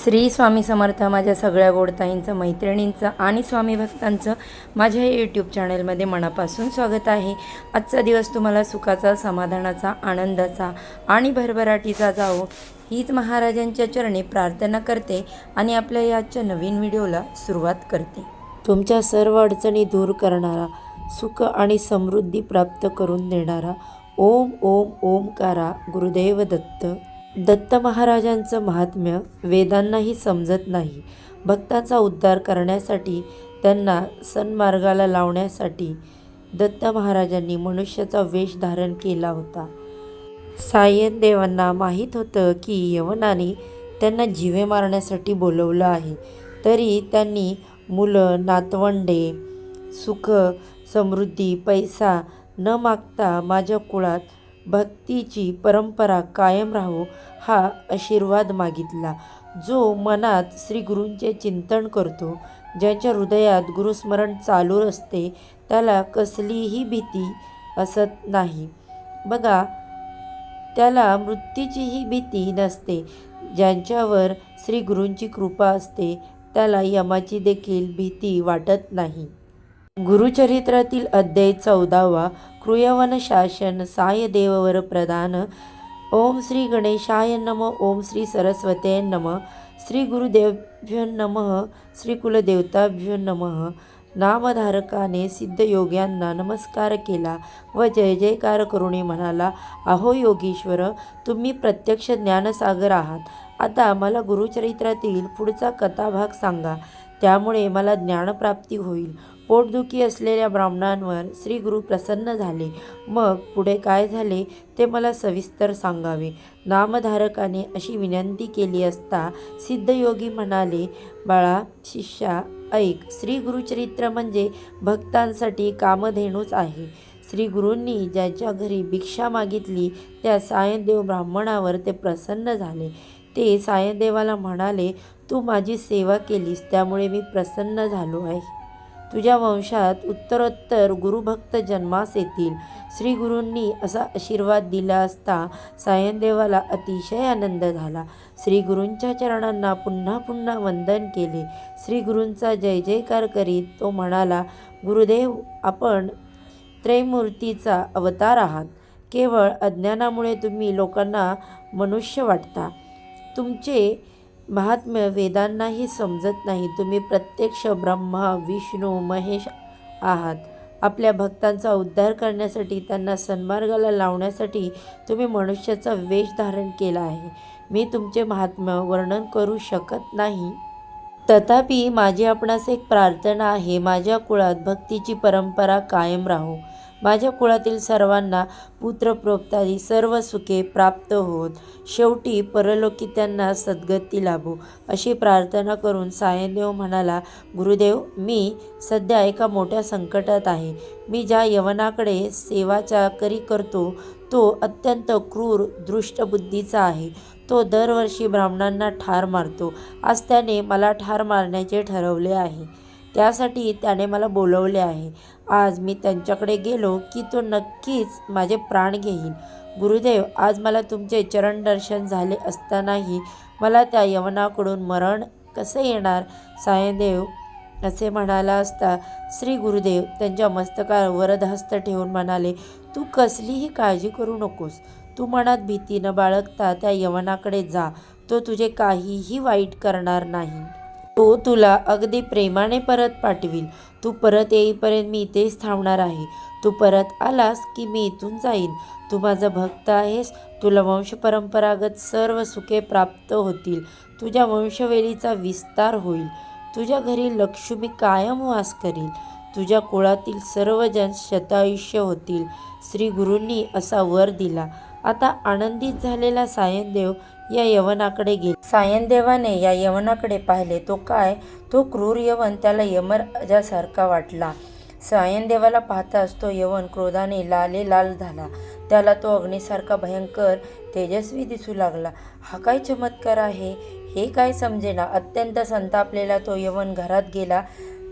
श्री स्वामी समर्थ माझ्या सगळ्या गोडताईंचं मैत्रिणींचं आणि स्वामी भक्तांचं माझ्या या यूट्यूब चॅनलमध्ये मनापासून स्वागत आहे. आजचा दिवस तुम्हाला सुखाचा समाधानाचा आनंदाचा आणि भरभराटीचा जावो हीच महाराजांच्या चरणी प्रार्थना करते आणि आपल्या या आजच्या नवीन व्हिडिओला सुरुवात करते. तुमच्या सर्व अडचणी दूर करणारा सुख आणि समृद्धी प्राप्त करून देणारा ओम ओम ओमकारा गुरुदेव दत्त. दत्त महाराजांचं महात्म्य वेदांनाही समजत नाही. भक्तांचा उद्धार करण्यासाठी त्यांना सन्मार्गाला लावण्यासाठी दत्त महाराजांनी मनुष्याचा वेश धारण केला होता. सायन देवांना माहीत होतं की यवनाने त्यांना जिवे मारण्यासाठी बोलवलं आहे. तरी त्यांनी मुलं नातवंडे सुख समृद्धी पैसा न मागता माझ्या कुळात भक्तीची परंपरा कायम राहो हा आशीर्वाद मागितला. जो मनात श्री गुरूंचे चिंतन करतो ज्यांच्या हृदयात गुरुस्मरण चालू असते त्याला कसलीही भीती असत नाही. बघा त्याला मृत्यूचीही भीती नसते. ज्यांच्यावर श्री गुरूंची कृपा असते त्याला यमाची देखील भीती वाटत नाही. गुरुचरित्रातील अध्याय चौदावा कृयवन शासन साय देववर प्रदान ओम श्री गणेशाय नम ओम श्री सरस्वते नम श्री गुरुदेवभ्यो नम श्री कुलदेवताभ्यो नम. नामधारकाने सिद्धयोग्यांना नमस्कार केला व जय जयकार करुणी म्हणाला अहो योगीश्वर तुम्ही प्रत्यक्ष ज्ञानसागर आहात. आता मला गुरुचरित्रातील पुढचा कथाभाग सांगा. त्यामुळे मला ज्ञानप्राप्ती होईल. पोटदुखी असलेल्या ब्राह्मणांवर श्री गुरु प्रसन्न झाले. मग पुढे काय झाले ते मला सविस्तर सांगावे. नामधारकाने अशी विनंती केली असता सिद्धयोगी म्हणाले बाळा शिष्या ऐक. श्री गुरुचरित्र म्हणजे भक्तांसाठी कामधेनूच आहे. श्री गुरूंनी ज्याच्या घरी भिक्षा मागितली त्या सायनदेव ब्राह्मणावर ते प्रसन्न झाले. ते सायनदेवाला म्हणाले तू माझी सेवा केलीस त्यामुळे मी प्रसन्न झालो आहे. तुझ्या वंशात उत्तरोत्तर गुरुभक्त जन्मास येतील. श्री गुरूंनी असा आशीर्वाद दिला असता सायनदेवाला अतिशय आनंद झाला. श्री गुरूंच्या चरणांना पुन्हा पुन्हा वंदन केले. श्री गुरूंचा जय जयकार करीत तो म्हणाला गुरुदेव आपण त्रैमूर्तीचा अवतार आहात. केवळ अज्ञानामुळे तुम्ही लोकांना मनुष्य वाटता. तुमचे महात्म्य वेदांनाही समजत नाही. तुम्ही प्रत्यक्ष ब्रह्मा विष्णू महेश आहात. आपल्या भक्तांचा उद्धार करण्यासाठी त्यांना सन्मार्गाला लावण्यासाठी तुम्ही मनुष्याचा वेश धारण केला आहे. मी तुमचे महात्म्य वर्णन करू शकत नाही. तथापि माझी आपणास एक प्रार्थना आहे. माझ्या कुळात भक्तीची परंपरा कायम राहो. माझ्या कुळातील सर्वांना पुत्रप्रोप्तादी सर्व सुखे प्राप्त होत शेवटी परलोकी त्यांना सद्गती लाभो. अशी प्रार्थना करून सायनदेव म्हणाला गुरुदेव मी सध्या एका मोठ्या संकटात आहे. मी ज्या यवनाकडे सेवाचा करी करतो तो अत्यंत क्रूर दृष्टबुद्धीचा आहे. तो दरवर्षी ब्राह्मणांना ठार मारतो. आज त्याने मला ठार मारण्याचे ठरवले आहे. त्यासाठी त्याने मला बोलवले आहे. आज मी त्यांच्याकडे गेलो की तो नक्कीच माझे प्राण घेईल गुरुदेव आज मला तुमचे चरण दर्शन झाले असतानाही मला त्या यवनाकडून मरण कसे येणार? सायदेव असे म्हणाला असता श्री गुरुदेव त्यांच्या मस्तकावर वरदहस्त ठेवून म्हणाले तू कसलीही काळजी करू नकोस. तू मनात भीती न बाळगता त्या यवनाकडे जा. तो तुझे काहीही वाईट करणार नाही. तो तुला अगदी प्रेमाने परत पाठवील. तू परत येईपर्यंत मी इथेच थांबणार आहे. तू परत आलास की मी इथून जाईन. तू माझा भक्त आहेस. तुला वंशपरंपरागत सर्व सुखे प्राप्त होतील. तुझ्या वंशवेलीचा विस्तार होईल. तुझ्या घरी लक्ष्मी कायम वास करील. तुझ्या कुळातील सर्वजण शतायुष्य होतील. श्री गुरूंनी असा वर दिला. आता आनंदित झालेला सायनदेव या यवनाकडे गेले. सायनदेवाने या यवनाकडे पाहिले तो काय? तो क्रूर यवन त्याला यमराजासारखा वाटला. सायनदेवाला पाहताच तो यवन क्रोधाने लाले लाल झाला. त्याला तो अग्नीसारखा भयंकर तेजस्वी दिसू लागला. हा काय चमत्कार आहे? हे काय समजेना? अत्यंत संतापलेला तो यवन घरात गेला.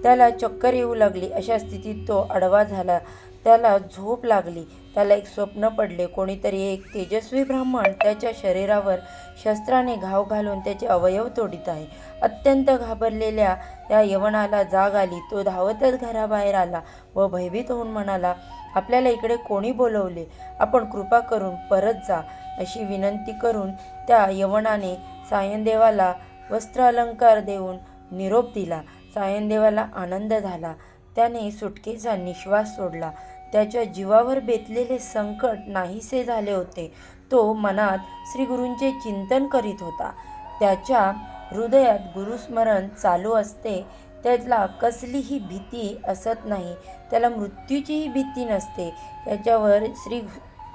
त्याला चक्कर येऊ लागली. अशा स्थितीत तो आडवा झाला. त्याला झोप लागली. त्याला एक स्वप्न पडले. कोणीतरी एक तेजस्वी ब्राह्मण त्याच्या शरीरावर शस्त्राने घाव घालून त्याचे अवयव तोडीत आहे. अत्यंत घाबरलेल्या त्या यवनाला जाग आली. तो धावतच घराबाहेर आला व भयभीत होऊन म्हणाला आपल्याला इकडे कोणी बोलवले? आपण कृपा करून परत जा. अशी विनंती करून त्या यवनाने सायनदेवाला वस्त्र अलंकार देऊन निरोप दिला. सायनदेवाला आनंद झाला. त्याने सुटकेचा निश्वास सोडला. त्याच्या जीवावर बेतलेले संकट नाहीसे झाले होते. तो मनात श्रीगुरूंचे चिंतन करीत होता. त्याच्या हृदयात गुरुस्मरण चालू असते. त्याला कसलीही भीती असत नाही. त्याला मृत्यूचीही भीती नसते. त्याच्यावर श्री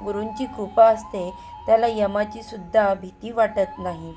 गुरूंची कृपा असते. त्याला यमाचीसुद्धा भीती वाटत नाही.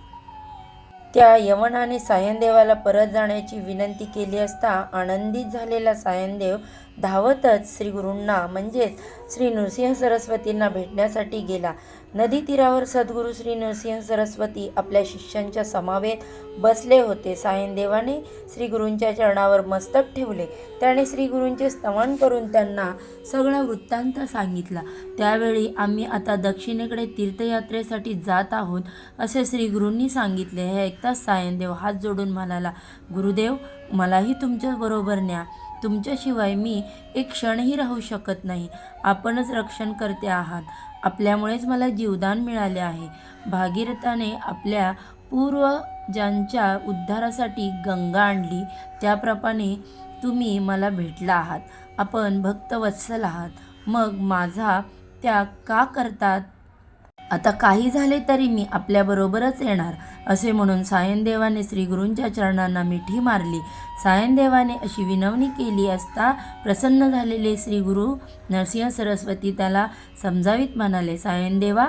त्या यवनाने सायनदेवाला परत जाण्याची विनंती केली असता आनंदित झालेला सायनदेव धावतच श्री गुरूंना म्हणजेच श्री नृसिंह सरस्वतींना भेटण्यासाठी गेला. नदी तीरावर सद्गुरू श्री नरसिंह सरस्वती आपल्या शिष्यांच्या समावेत बसले होते. सायनदेवाने श्री गुरूंच्या चरणावर मस्तक ठेवले. त्याने श्री गुरूंचे स्तवन करून त्यांना सगळा वृत्तांत सांगितला. त्यावेळी आम्ही आता दक्षिणेकडे तीर्थयात्रेसाठी जात आहोत असे श्री गुरूंनी सांगितले. हे ऐकताच सायनदेव हात जोडून म्हणाला गुरुदेव मलाही तुमच्याबरोबर न्या. तुमच्याशिवाय मी एक क्षणही राहू शकत नाही. आपणच रक्षण करते आहात. आपल्यामुळेच मला जीवदान मिळाले आहे. भागीरथाने आपल्या पूर्वजांच्या उद्धारासाठी गंगा आणली. त्याप्रमाणे तुम्ही मला भेटला आहात. आपण भक्तवत्सल आहात. मग माझा त्या का करतात? आता काही झाले तरी मी आपल्याबरोबरच येणार असे म्हणून सायनदेवाने श्रीगुरूंच्या चरणांना मिठी मारली. सायनदेवाने अशी विनवणी केली असता प्रसन्न झालेले श्रीगुरू नरसिंह सरस्वती त्याला समजावीत म्हणाले सायनदेवा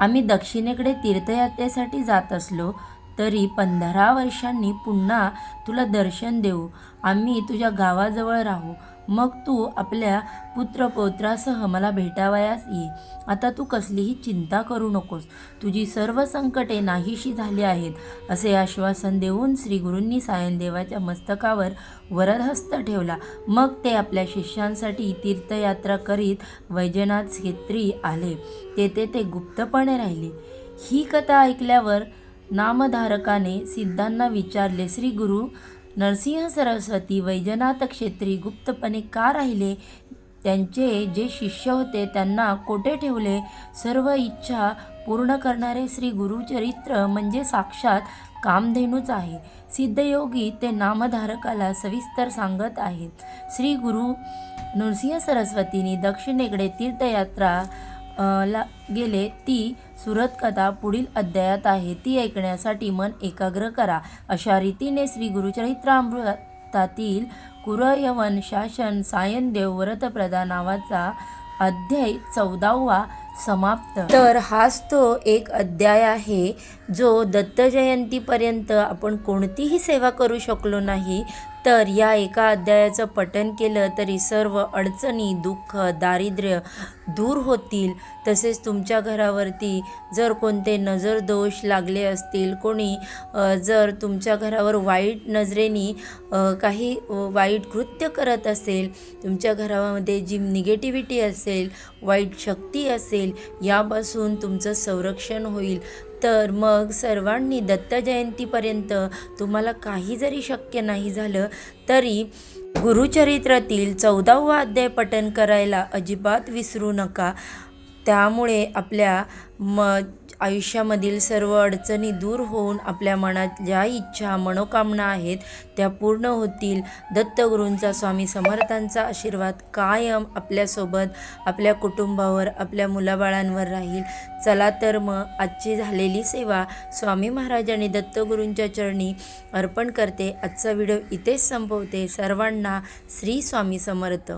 आम्ही दक्षिणेकडे तीर्थयात्रेसाठी जात असलो तरी पंधरा वर्षांनी पुन्हा तुला दर्शन देऊ. आम्ही तुझ्या गावाजवळ राहू. मग तू आपल्या पुत्रपौत्रासह मला भेटावयास ये. आता तू कसलीही चिंता करू नकोस. तुझी सर्व संकटे नाहीशी झाली आहेत असे आश्वासन देऊन श्री गुरूंनी सायनदेवाच्या मस्तकावर वरदहस्त ठेवला. मग ते आपल्या शिष्यांसाठी तीर्थयात्रा करीत वैजनाथ क्षेत्री आले. तेथे ते गुप्तपणे राहिले. ही कथा ऐकल्यावर नामधारकाने सिद्धांना विचारले श्री गुरु नरसिंह सरस्वती वैजनाथ क्षेत्री गुप्तपणे का राहिले? त्यांचे जे शिष्य होते त्यांना कोठे ठेवले? सर्व इच्छा पूर्ण करणारे श्री गुरुचरित्र म्हणजे साक्षात कामधेनूच आहे. सिद्धयोगी ते नामधारकाला सविस्तर सांगत आहेत. श्री गुरु नृसिंह सरस्वतींनी दक्षिणेकडे तीर्थयात्रा ला गेले. ती सुरत कथा पुढील अध्यायात आहे. ती ऐकण्यासाठी मन एकाग्र करा. अशा रीतीने श्री गुरुचरित्रामृतातील कुरयवन शासन सायनदेव व्रतप्रदा नावाचा अध्याय चौदावा समाप्त. तर हाच तो एक अध्याय आहे जो दत्त जयंतीपर्यंत आपण कोणतीही सेवा करू शकलो नाही तर या एका अध्यायाचं पठन केलं तरी सर्व अडचणी दुःख दारिद्र्य दूर होतील. तसेच तुमच्या घरावरती जर कोणते नजर दोष लागले असतील कोणी जर तुमच्या घरावर वाईट नजरेनी काही वाईट कृत्य करत असेल तुमच्या घरामध्ये जी निगेटिव्हिटी असेल वाईट शक्ती असेल यापासून तुमचं संरक्षण होईल. तर मग सर्वांनी दत्त जयंतीपर्यंत तुम्हाला काही जरी शक्य नाही झालं तरी गुरुचरित्रातील चौदावा अध्याय पठन करायला अजिबात विसरू नका. त्यामुळे आपल्या म आयुष्यामधील सर्व अडचणी दूर होऊन आपल्या मनात ज्या इच्छा मनोकामना आहेत त्या पूर्ण होतील. दत्तगुरूंचा स्वामी समर्थांचा आशीर्वाद कायम आपल्यासोबत आपल्या कुटुंबावर आपल्या मुलाबाळांवर राहील. चला तर मग आजची झालेली सेवा स्वामी महाराज आणि दत्तगुरूंच्या चरणी अर्पण करते. आजचा व्हिडिओ इथेच संपवते. सर्वांना श्री स्वामी समर्थ.